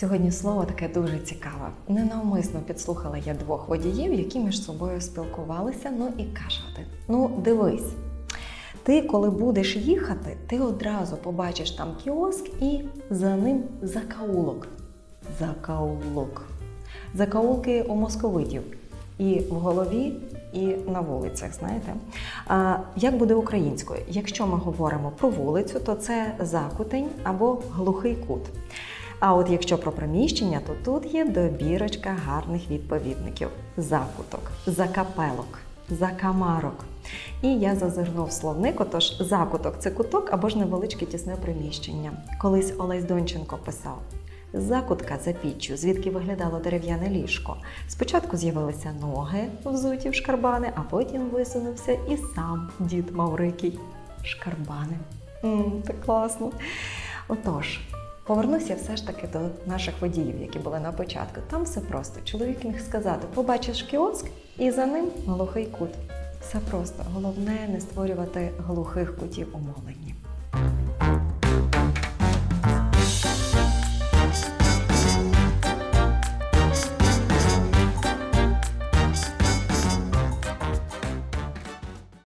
Сьогодні слово таке дуже цікаве. Ненавмисно підслухала я двох водіїв, які між собою спілкувалися. Ну і кажуть: ну дивись, ти, коли будеш їхати, ти одразу побачиш там кіоск і за ним закаулок. Закаулок. Закаулки у московитів. І в голові, і на вулицях, знаєте. А, як буде українською? Якщо ми говоримо про вулицю, то це закутень або глухий кут. А от якщо про приміщення, то тут є добірочка гарних відповідників: закуток, закапелок, закамарок. І я зазирнув словник, отож закуток це куток або ж невеличке тісне приміщення. Колись Олесь Донченко писав. Закутка за піччю, звідки виглядало дерев'яне ліжко. Спочатку з'явилися ноги, взуті в шкарбани, а потім висунувся і сам дід Маврикій. Шкарбани. М, так класно. Отож, повернуся все ж таки до наших водіїв, які були на початку. Там все просто. Чоловік міг сказати: побачиш кіоск, і за ним глухий кут. Все просто. Головне не створювати глухих кутів у мовленні.